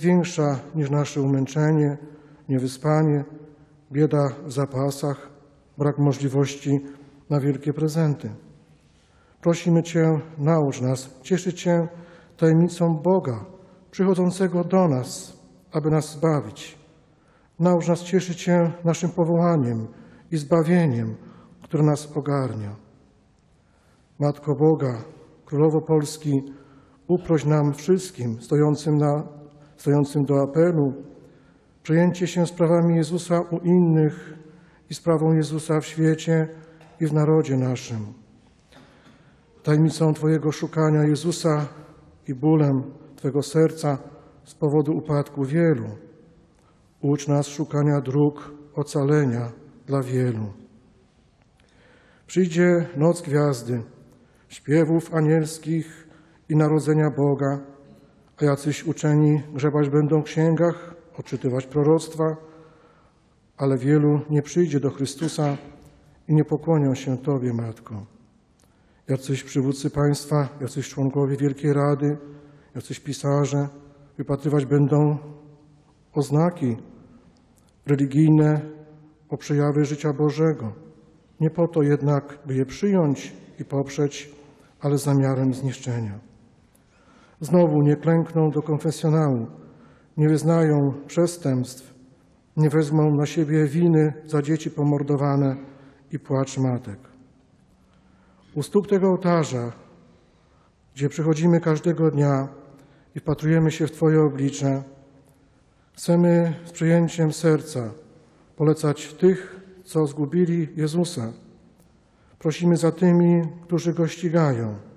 większa niż nasze umęczenie, niewyspanie, bieda w zapasach, brak możliwości na wielkie prezenty. Prosimy Cię, naucz nas cieszyć się tajemnicą Boga przychodzącego do nas, aby nas zbawić. Naucz nas cieszyć się naszym powołaniem i zbawieniem, które nas ogarnia. Matko Boga, Królowo Polski, uproś nam wszystkim stojącym, na, stojącym do apelu przejęcie się sprawami Jezusa u innych i sprawą Jezusa w świecie i w narodzie naszym. Tajemnicą Twojego szukania Jezusa i bólem Twego serca z powodu upadku wielu. Ucz nas szukania dróg ocalenia dla wielu. Przyjdzie noc gwiazdy, śpiewów anielskich i narodzenia Boga, a jacyś uczeni grzebać będą w księgach, odczytywać proroctwa, ale wielu nie przyjdzie do Chrystusa i nie pokłonią się Tobie, Matko. Jacyś przywódcy państwa, jacyś członkowie Wielkiej Rady, jacyś pisarze wypatrywać będą oznaki religijne o przejawy życia Bożego. Nie po to jednak, by je przyjąć i poprzeć, ale z zamiarem zniszczenia. Znowu nie klękną do konfesjonału, nie wyznają przestępstw, nie wezmą na siebie winy za dzieci pomordowane i płacz matek. U stóp tego ołtarza, gdzie przychodzimy każdego dnia i wpatrujemy się w Twoje oblicze, chcemy z przyjęciem serca polecać tych, co zgubili Jezusa. Prosimy za tymi, którzy Go ścigają.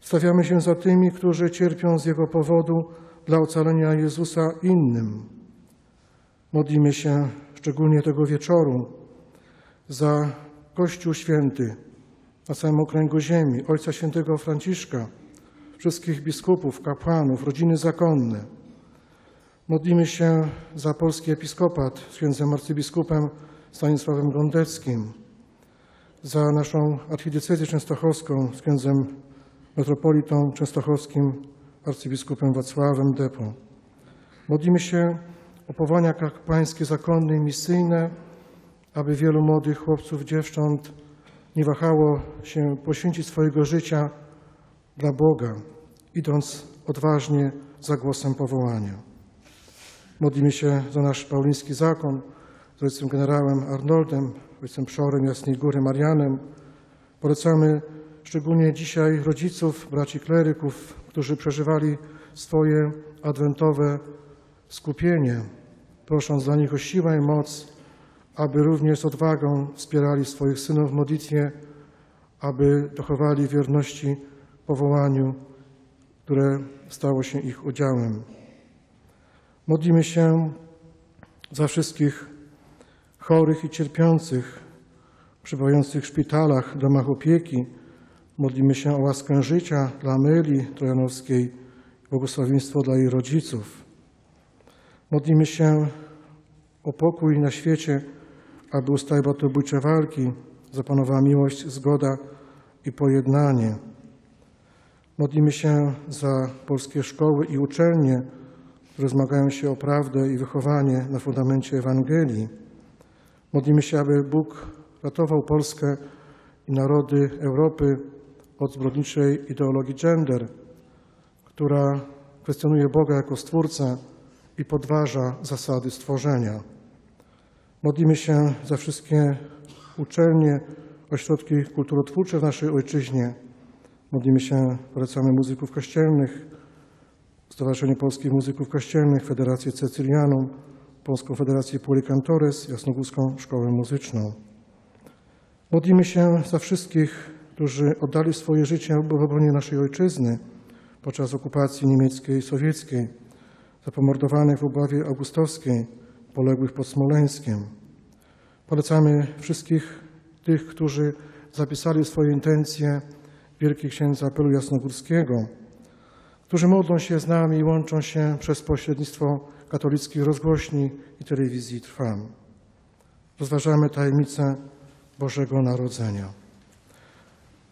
Stawiamy się za tymi, którzy cierpią z Jego powodu dla ocalenia Jezusa innym. Modlimy się szczególnie tego wieczoru za Kościół Święty na całym okręgu ziemi, Ojca Świętego Franciszka, wszystkich biskupów, kapłanów, rodziny zakonne. Modlimy się za polski episkopat z księdzem arcybiskupem Stanisławem Gondeckim, za naszą archidiecezję częstochowską z księdzem metropolitą częstochowskim arcybiskupem Wacławem Depo. Modlimy się o powołania kapłańskie zakonne i misyjne, aby wielu młodych chłopców, dziewcząt nie wahało się poświęcić swojego życia dla Boga, idąc odważnie za głosem powołania. Modlimy się za nasz pauliński zakon z ojcem generałem Arnoldem, ojcem przorem Jasnej Góry Marianem. Polecamy szczególnie dzisiaj rodziców, braci kleryków, którzy przeżywali swoje adwentowe skupienie, prosząc za nich o siłę i moc, aby również z odwagą wspierali swoich synów w modlitwie, aby dochowali wierności powołaniu, które stało się ich udziałem. Modlimy się za wszystkich chorych i cierpiących, przebywających w szpitalach, domach opieki. Modlimy się o łaskę życia dla Amelii Trojanowskiej, błogosławieństwo dla jej rodziców. Modlimy się o pokój na świecie, aby ustały batobójcze walki, zapanowała miłość, zgoda i pojednanie. Modlimy się za polskie szkoły i uczelnie, które zmagają się o prawdę i wychowanie na fundamencie Ewangelii. Modlimy się, aby Bóg ratował Polskę i narody Europy od zbrodniczej ideologii gender, która kwestionuje Boga jako Stwórcę i podważa zasady stworzenia. Modlimy się za wszystkie uczelnie, ośrodki kulturotwórcze w naszej ojczyźnie. Modlimy się, polecamy muzyków kościelnych, Stowarzyszenie Polskich Muzyków Kościelnych, Federację Cecylianą, Polską Federację Puri Cantores, Jasnogórską Szkołę Muzyczną. Modlimy się za wszystkich, którzy oddali swoje życie w obronie naszej ojczyzny podczas okupacji niemieckiej i sowieckiej, za pomordowanych w Obławie Augustowskiej, poległych pod Smoleńskiem. Polecamy wszystkich tych, którzy zapisali swoje intencje Wielki Księdza Apelu Jasnogórskiego, którzy modlą się z nami i łączą się przez pośrednictwo katolickich rozgłośni i telewizji Trwam. Rozważamy tajemnicę Bożego Narodzenia.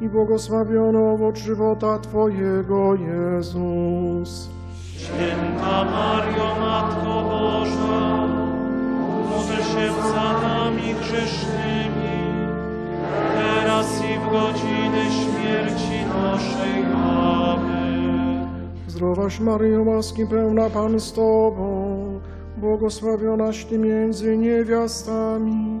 i błogosławiony owoc żywota Twojego, Jezus. Święta Mario, Matko Boża, módl się za nami grzesznymi, teraz i w godzinę śmierci naszej. Amen. Zdrowaś Maryjo, łaski pełna Pan z Tobą, błogosławionaś Ty między niewiastami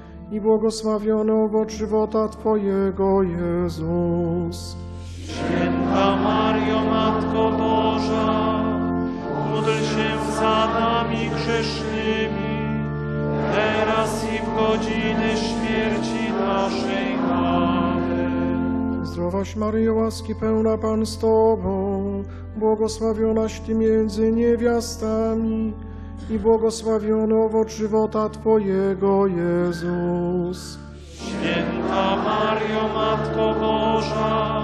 i błogosławiony owoc żywota Twojego, Jezus. Święta Mario, Matko Boża, módl się za nami grzesznymi, teraz i w godzinę śmierci naszej. Amen. Zdrowaś Maryjo, łaski pełna Pan z Tobą, błogosławionaś Ty między niewiastami i błogosławiony owoc żywota Twojego, Jezus. Święta Mario, Matko Boża,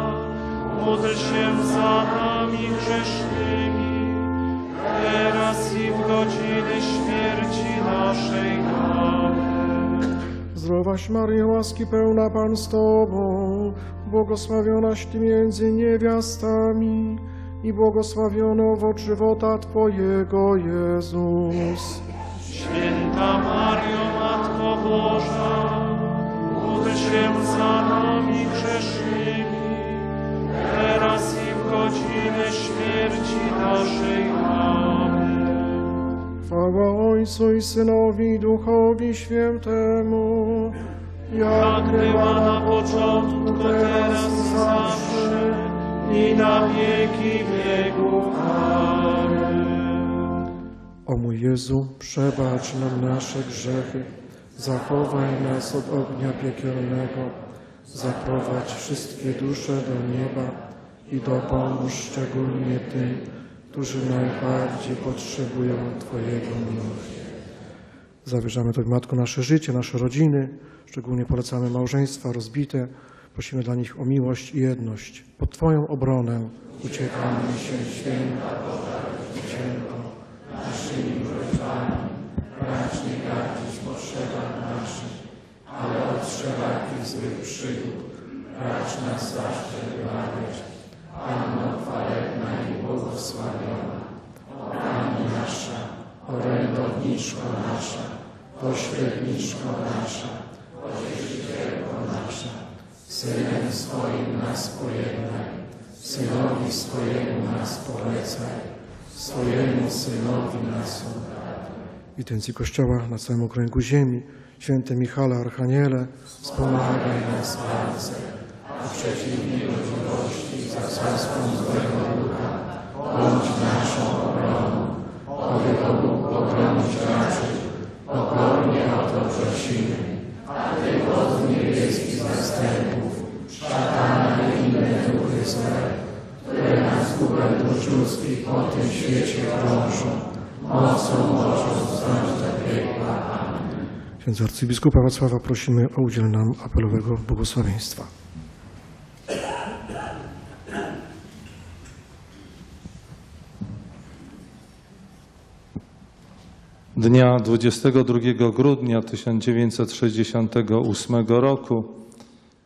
módl się za nami grzesznymi, teraz i w godzinę śmierci naszej. Amen. Zdrowaś Maryjo, łaski pełna Pan z Tobą, błogosławionaś Ty między niewiastami i błogosławiony owoc żywota Twojego, Jezus. Święta Mario, Matko Boża, módl się za nami grzesznymi, teraz i w godzinę śmierci naszej. Amen. Chwała Ojcu i Synowi i Duchowi Świętemu, Jak była na początku, teraz i zawsze, i na wieki wieków. Amen. O mój Jezu, przebacz nam nasze grzechy, zachowaj nas od ognia piekielnego, zaprowadź wszystkie dusze do nieba i dopomóż szczególnie tym, którzy najbardziej potrzebują Twojego miłosierdzia. Zawierzamy Tobie, Matko, nasze życie, nasze rodziny, szczególnie polecamy małżeństwa rozbite, Prosimy dla nich o miłość i jedność. Pod Twoją obronę uciekamy się święta Boża Święto, naszymi groźbami, brać nie gardzić potrzebach naszych, ale od wszelakich złych przygód, brać nas zawsze wybawiać. Panno chwalebna i błogosławiona, o Pani nasza, orędowniczko nasza, pośredniczko nasza, pocieszycielko nasza, Synem swoim nas pojednaj, Synowi swojemu nas polecaj, swojemu Synowi nas udaj. Intencji Kościoła na całym okręgu ziemi, święty Michale Archaniele, wspomagaj nas w walce, a przeciwnie godziwości za zasłon złego ducha, bądź naszą obroną, to Bóg obronić raczył, dusz ludzkich po tym świecie krążą, mocą Bożą zdąć do piekła. Księdza arcybiskupa Wacława prosimy o udziel nam apelowego błogosławieństwa. Dnia 22 grudnia 1968 roku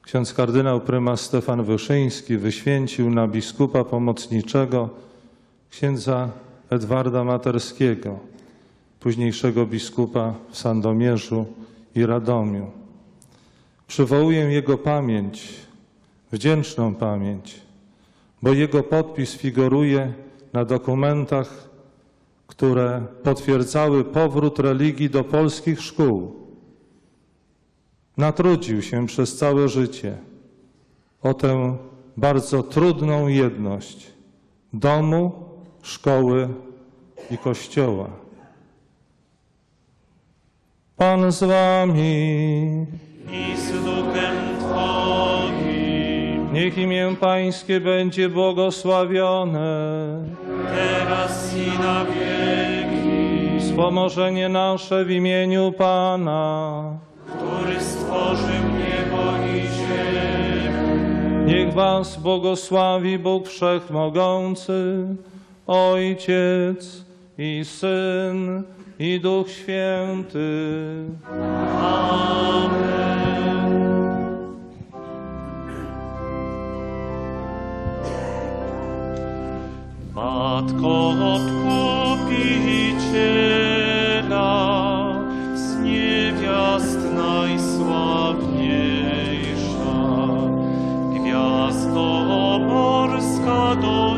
ksiądz kardynał prymas Stefan Wyszyński wyświęcił na biskupa pomocniczego księdza Edwarda Materskiego, późniejszego biskupa w Sandomierzu i Radomiu. Przywołuję jego pamięć, wdzięczną pamięć, bo jego podpis figuruje na dokumentach które potwierdzały powrót religii do polskich szkół. Natrudził się przez całe życie o tę bardzo trudną jedność domu, szkoły i kościoła. Pan z wami, i z duchem Twoim, niech imię Pańskie będzie błogosławione. teraz i na wieki, Wspomożenie nasze w imieniu Pana. który stworzył niebo i ziemię. Niech was błogosławi Bóg Wszechmogący, Ojciec i Syn i Duch Święty. Matko Odkupiciela, z niewiast najsławniejsza, gwiazdo morska do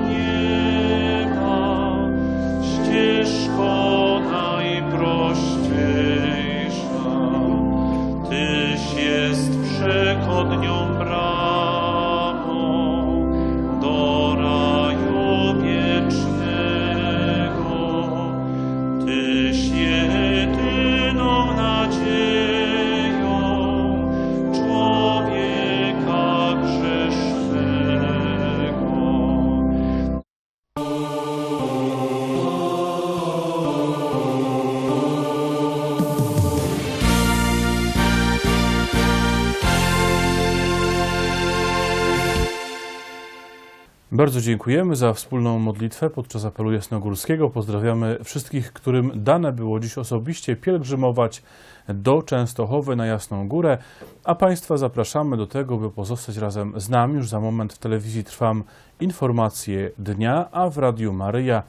Bardzo dziękujemy za wspólną modlitwę podczas apelu jasnogórskiego. Pozdrawiamy wszystkich, którym dane było dziś osobiście pielgrzymować do Częstochowy na Jasną Górę, a Państwa zapraszamy do tego, by pozostać razem z nami. Już za moment w telewizji trwam informacje dnia, a w Radiu Maryja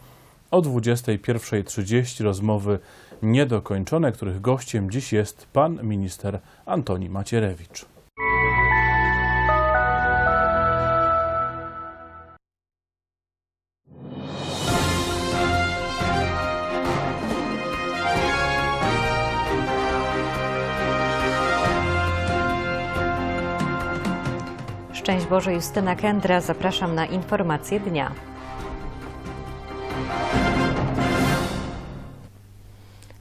o 21.30 rozmowy niedokończone, których gościem dziś jest pan minister Antoni Macierewicz. Szczęść Boże, Justyna Kędra. Zapraszam na informacje dnia.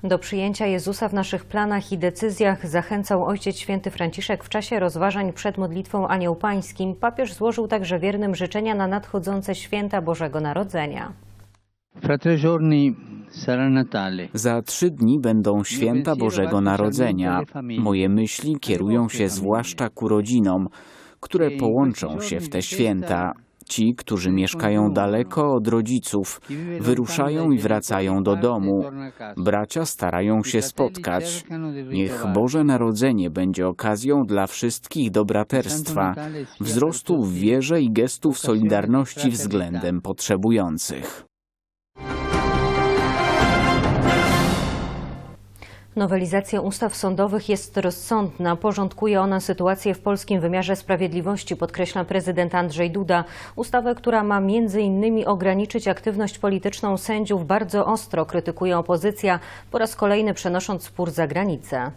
Do przyjęcia Jezusa w naszych planach i decyzjach zachęcał Ojciec Święty Franciszek w czasie rozważań przed modlitwą Anioł Pańskim. Papież złożył także wiernym życzenia na nadchodzące święta Bożego Narodzenia. Za trzy dni będą święta Bożego Narodzenia. Moje myśli kierują się zwłaszcza ku rodzinom, które połączą się w te święta. Ci, którzy mieszkają daleko od rodziców, wyruszają i wracają do domu. Bracia starają się spotkać. Niech Boże Narodzenie będzie okazją dla wszystkich do braterstwa, wzrostu w wierze i gestów solidarności względem potrzebujących. Nowelizacja ustaw sądowych jest rozsądna. Porządkuje ona sytuację w polskim wymiarze sprawiedliwości, podkreśla prezydent Andrzej Duda. Ustawę, która ma innymi ograniczyć aktywność polityczną sędziów, bardzo ostro krytykuje opozycja, po raz kolejny przenosząc spór za granicę.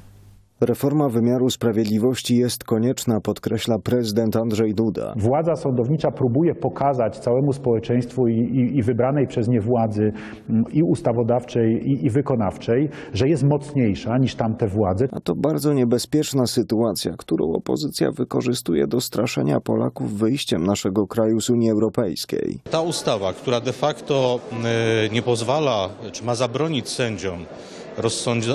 Reforma wymiaru sprawiedliwości jest konieczna, podkreśla prezydent Andrzej Duda. Władza sądownicza próbuje pokazać całemu społeczeństwu i, i, i wybranej przez nie władzy mm, i ustawodawczej i, i wykonawczej, że jest mocniejsza niż tamte władze. A to bardzo niebezpieczna sytuacja, którą opozycja wykorzystuje do straszenia Polaków wyjściem naszego kraju z Unii Europejskiej. Ta ustawa, która de facto e, nie pozwala, czy ma zabronić sędziom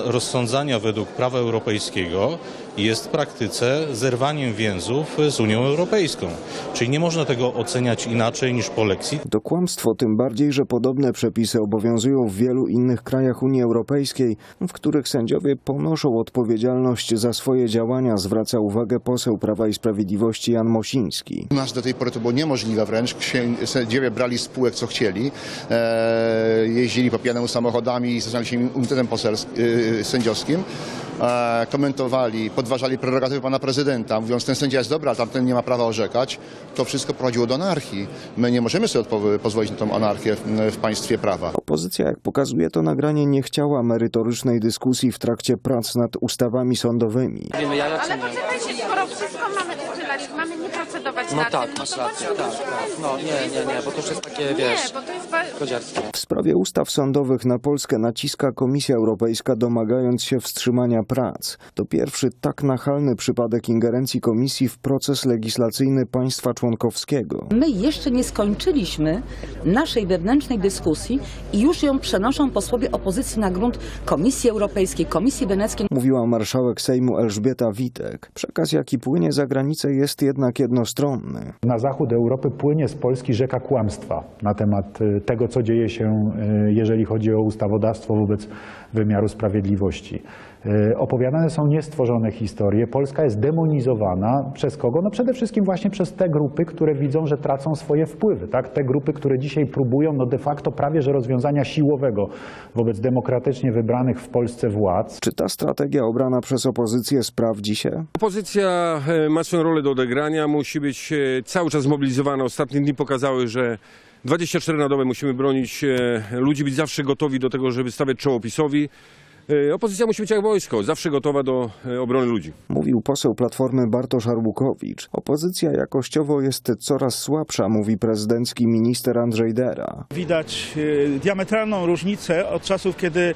rozsądzania według prawa europejskiego, jest w praktyce zerwaniem więzów z Unią Europejską. Czyli nie można tego oceniać inaczej niż polexit. To kłamstwo, tym bardziej, że podobne przepisy obowiązują w wielu innych krajach Unii Europejskiej, w których sędziowie ponoszą odpowiedzialność za swoje działania, zwraca uwagę poseł Prawa i Sprawiedliwości Jan Mosiński. U nas do tej pory to było niemożliwe wręcz. Sędziowie brali z spółek co chcieli, e, jeździli po pijanemu samochodami i stosowali się immunitetem posels- y, sędziowskim. E, komentowali, podważali prerogatywy pana prezydenta, mówiąc, ten sędzia jest dobry, ale tamten nie ma prawa orzekać. To wszystko prowadziło do anarchii. My nie możemy sobie pozwolić na tą anarchię w, państwie prawa. Opozycja, jak pokazuje to nagranie, nie chciała merytorycznej dyskusji w trakcie prac nad ustawami sądowymi. Ale poczekajcie, skoro wszystko mamy uchylać, mamy nie procedować No nad tak, tym, no to rację, tak, tak. No nie, nie, nie, bo to już jest takie, wiesz, Nie, bo to jest... ba- kodziarstwo. W sprawie ustaw sądowych na Polskę naciska Komisja Europejska, domagając się wstrzymania prac. To pierwszy tak nachalny przypadek ingerencji Komisji w proces legislacyjny państwa członkowskiego. My jeszcze nie skończyliśmy naszej wewnętrznej dyskusji i już ją przenoszą posłowie opozycji na grunt Komisji Europejskiej, Komisji Weneckiej. Mówiła marszałek Sejmu Elżbieta Witek. Przekaz, jaki płynie za granicę, jest jednak jednostronny. Na zachód Europy płynie z Polski rzeka kłamstwa na temat y, tego, co dzieje się, y, jeżeli chodzi o ustawodawstwo wobec wymiaru sprawiedliwości. Y, Opowiadane są niestworzone historie. Polska jest demonizowana przez kogo? No przede wszystkim właśnie przez te grupy, które widzą, że tracą swoje wpływy. Tak? Te grupy, które dzisiaj próbują no de facto prawie że rozwiązania siłowego wobec demokratycznie wybranych w Polsce władz. Czy ta strategia obrana przez opozycję sprawdzi się? Opozycja e, ma swoją rolę do odegrania, musi być e, cały czas zmobilizowana. Ostatnie dni pokazały, że 24 na dobę musimy bronić e, ludzi, być zawsze gotowi do tego, żeby stawiać czoło PiSowi. E, Opozycja musi być jak wojsko, zawsze gotowa do e, obrony ludzi. Mówił poseł Platformy Bartosz Arbukowicz. Opozycja jakościowo jest coraz słabsza, mówi prezydencki minister Andrzej Dera. Widać e, diametralną różnicę od czasów, kiedy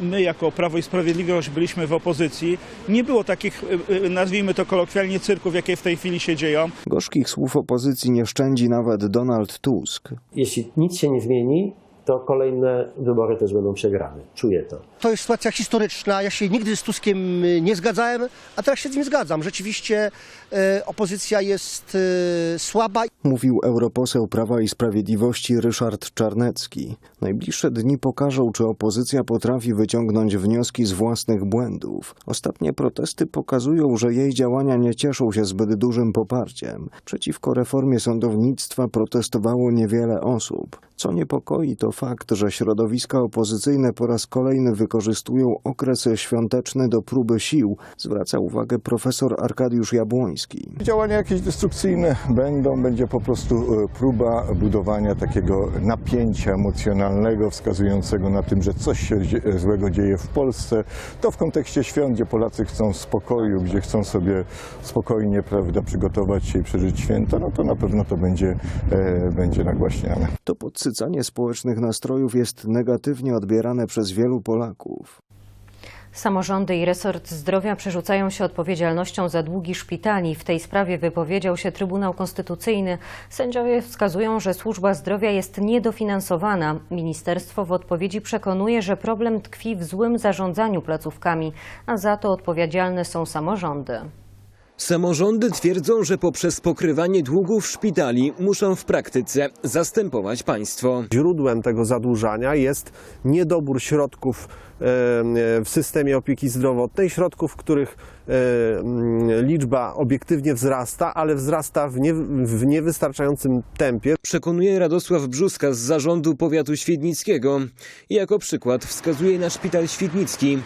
my jako Prawo i Sprawiedliwość byliśmy w opozycji. Nie było takich, nazwijmy to kolokwialnie, cyrków, jakie w tej chwili się dzieją. Gorzkich słów opozycji nie szczędzi nawet Donald Tusk. Jeśli nic się nie zmieni, to kolejne wybory też będą przegrane. Czuję to. To jest sytuacja historyczna. Ja się nigdy z Tuskiem y, nie zgadzałem, a teraz się z nim zgadzam. Rzeczywiście e, opozycja jest e, słaba. Mówił europoseł Prawa i Sprawiedliwości Ryszard Czarnecki. Najbliższe dni pokażą, czy opozycja potrafi wyciągnąć wnioski z własnych błędów. Ostatnie protesty pokazują, że jej działania nie cieszą się zbyt dużym poparciem. Przeciwko reformie sądownictwa protestowało niewiele osób. Co niepokoi, to fakt, że środowiska opozycyjne po raz kolejny wykorzystują okres świąteczny do próby sił, zwraca uwagę profesor Arkadiusz Jabłoński. Działania jakieś destrukcyjne będą, będzie po prostu e, próba budowania takiego napięcia emocjonalnego wskazującego na tym, że coś się złego dzieje w Polsce. To w kontekście świąt, gdzie Polacy chcą spokoju, gdzie chcą sobie spokojnie prawda, przygotować się i przeżyć święta, no to na pewno to będzie, e, będzie nagłaśniane. To podsycanie społecznych nastrojów jest negatywnie odbierane przez wielu Polaków. Samorządy i resort zdrowia przerzucają się odpowiedzialnością za długi szpitali. W tej sprawie wypowiedział się Trybunał Konstytucyjny. Sędziowie wskazują, że służba zdrowia jest niedofinansowana. Ministerstwo w odpowiedzi przekonuje, że problem tkwi w złym zarządzaniu placówkami, a za to odpowiedzialne są samorządy. Samorządy twierdzą, że poprzez pokrywanie długów szpitali muszą w praktyce zastępować państwo. Źródłem tego zadłużania jest niedobór środków e, w systemie opieki zdrowotnej, środków, których liczba obiektywnie wzrasta, ale wzrasta w, nie, w niewystarczającym tempie. Przekonuje Radosław Brzuska z zarządu powiatu świdnickiego. Jako przykład wskazuje na szpital świdnicki.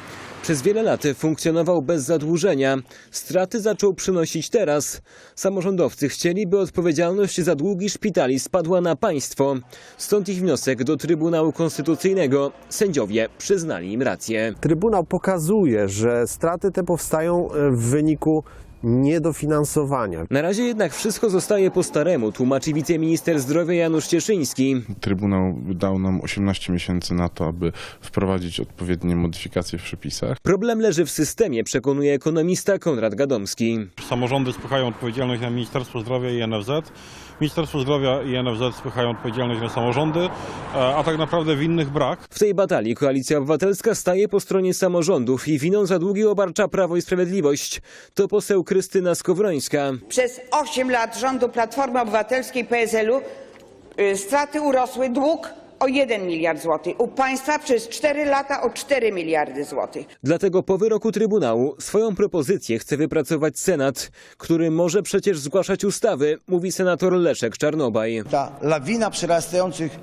Przez wiele lat funkcjonował bez zadłużenia. Straty zaczął przynosić teraz. Samorządowcy chcieli, by odpowiedzialność za długi szpitali spadła na państwo. Stąd ich wniosek do Trybunału Konstytucyjnego. Sędziowie przyznali im rację. Trybunał pokazuje, że straty te powstają e, w wyniku niedofinansowania. Na razie jednak wszystko zostaje po staremu, tłumaczy wiceminister zdrowia Janusz Cieszyński. Trybunał dał nam 18 miesięcy na to, aby wprowadzić odpowiednie modyfikacje w przepisach. Problem leży w systemie, przekonuje ekonomista Konrad Gadomski. Samorządy spychają odpowiedzialność na Ministerstwo Zdrowia i NFZ. Ministerstwo Zdrowia i NFZ spychają odpowiedzialność na samorządy, e, a tak naprawdę winnych brak. W tej batalii Koalicja Obywatelska staje po stronie samorządów i winą za długi obarcza Prawo i Sprawiedliwość. To poseł Krystyna Skowrońska. Przez 8 lat rządu Platformy Obywatelskiej PSL-u y, straty urosły dług o 1 miliard złotych. U państwa przez 4 lata o 4 miliardy złotych. Dlatego po wyroku Trybunału swoją propozycję chce wypracować Senat, który może przecież zgłaszać ustawy, mówi senator Leszek Czarnobaj. Ta lawina przerastających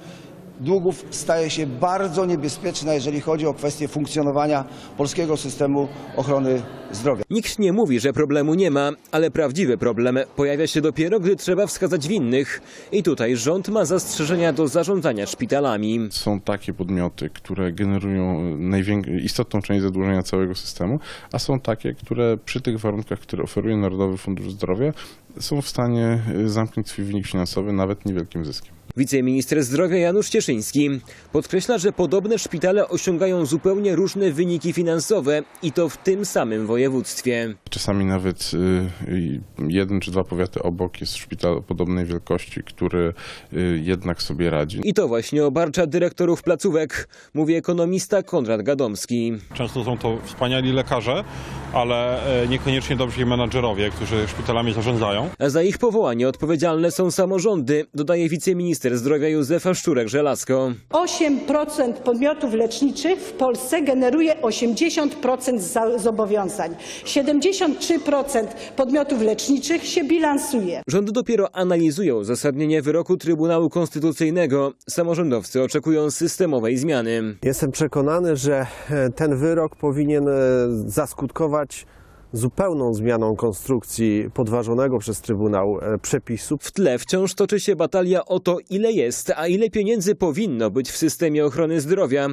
długów staje się bardzo niebezpieczna, jeżeli chodzi o kwestię funkcjonowania polskiego systemu ochrony zdrowia. Nikt nie mówi, że problemu nie ma, ale prawdziwy problem pojawia się dopiero, gdy trzeba wskazać winnych. I tutaj rząd ma zastrzeżenia do zarządzania szpitalami. Są takie podmioty, które generują najwię- istotną część zadłużenia całego systemu, a są takie, które przy tych warunkach, które oferuje Narodowy Fundusz Zdrowia, są w stanie y, zamknąć swój wynik finansowy nawet niewielkim zyskiem. Wiceminister zdrowia Janusz Cieszyński podkreśla, że podobne szpitale osiągają zupełnie różne wyniki finansowe i to w tym samym województwie. Czasami nawet y, jeden czy dwa powiaty obok jest szpital podobnej wielkości, który y, jednak sobie radzi. I to właśnie obarcza dyrektorów placówek, mówi ekonomista Konrad Gadomski. Często są to wspaniali lekarze, ale e, niekoniecznie dobrzy menadżerowie, którzy szpitalami zarządzają. Za ich powołanie odpowiedzialne są samorządy, dodaje wiceminister zdrowia Józefa Szczurek-Żelazko. 8% podmiotów leczniczych w Polsce generuje 80% za- zobowiązań. 73% podmiotów leczniczych się bilansuje. Rząd dopiero analizuje uzasadnienie wyroku Trybunału Konstytucyjnego. Samorządowcy oczekują systemowej zmiany. Jestem przekonany, że e, ten wyrok powinien e, zaskutkować zupełną zmianą konstrukcji podważonego przez Trybunał e, przepisu. W tle wciąż toczy się batalia o to, ile jest, a ile pieniędzy powinno być w systemie ochrony zdrowia.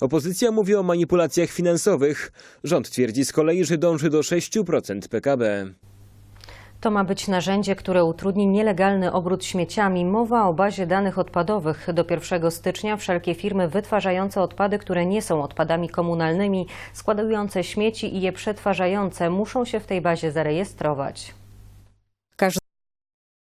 Opozycja mówi o manipulacjach finansowych. Rząd twierdzi z kolei, że dąży do 6% PKB. To ma być narzędzie, które utrudni nielegalny obrót śmieciami. Mowa o bazie danych odpadowych. Do 1 stycznia wszelkie firmy wytwarzające odpady, które nie są odpadami komunalnymi, składające śmieci i je przetwarzające, muszą się w tej bazie zarejestrować.